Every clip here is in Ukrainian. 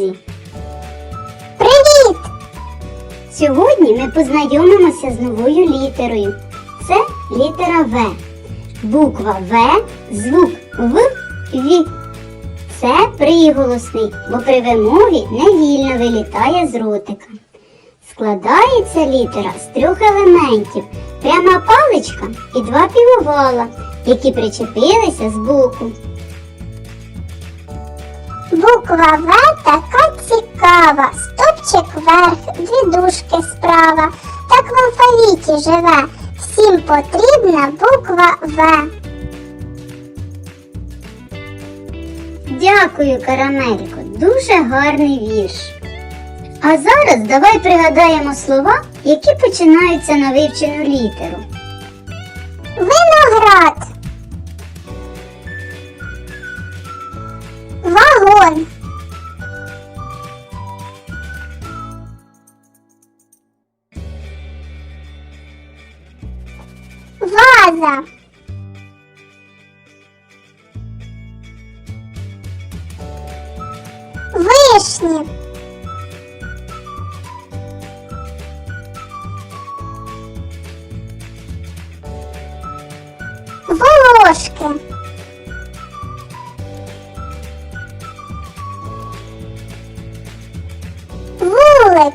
друзі! Привіт! Сьогодні ми познайомимося з новою літерою. Це літера В. Буква В, звук В Ві. Це приголосний, бо при вимові невільно вилітає з ротика. Складається літера з трьох елементів пряма паличка і два півовала, які причепилися з боку. Буква В така цікава, стопчик вверх, дві дужки справа. Так в алфавіті живе. Всім потрібна буква В. Дякую, Карамелько, дуже гарний вірш. А зараз давай пригадаємо слова, які починаються на вивчену літеру. Виноград. Вагон. Ваза. Вишні. Волошки. Вулик.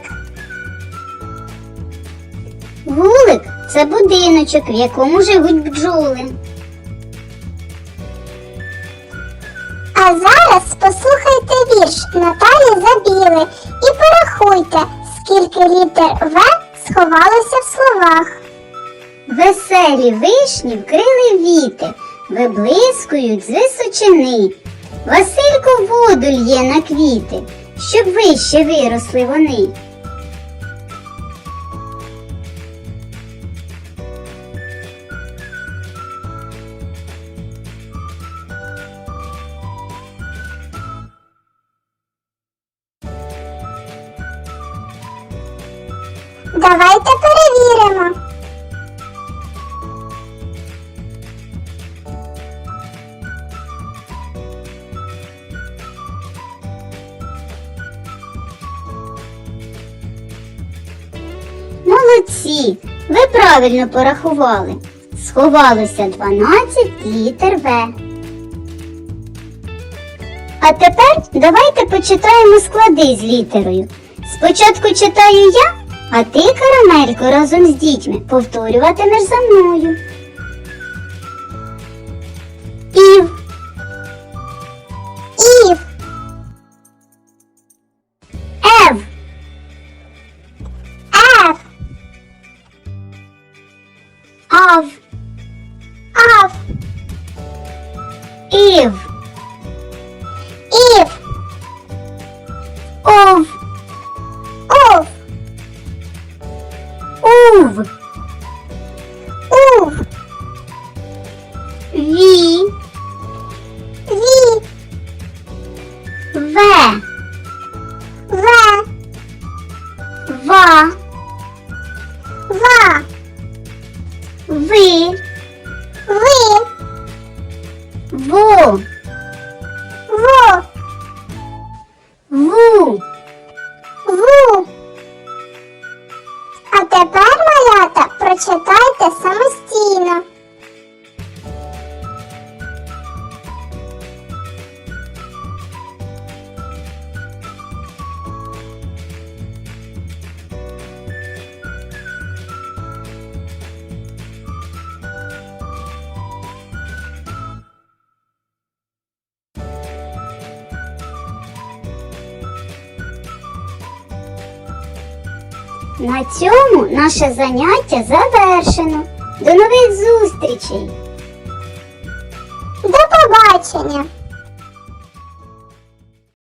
Вулик це будиночок, в якому живуть бджоли. А зараз послухайте вірш Наталі Забіли і порахуйте, скільки літер В сховалося в словах. Веселі вишні вкрили віти, виблискують з височини. Василько воду лє на квіти, щоб вище виросли вони. Давайте перевіримо. Молодці! Ви правильно порахували. Сховалося 12 літер В. А тепер давайте почитаємо склади з літерою. Спочатку читаю я, а ти, карамелько, разом з дітьми повторюватимеш за мною. of of Eve. Eve of of of Ви, Ви, Во, На цьому наше заняття завершено. До нових зустрічей! До побачення!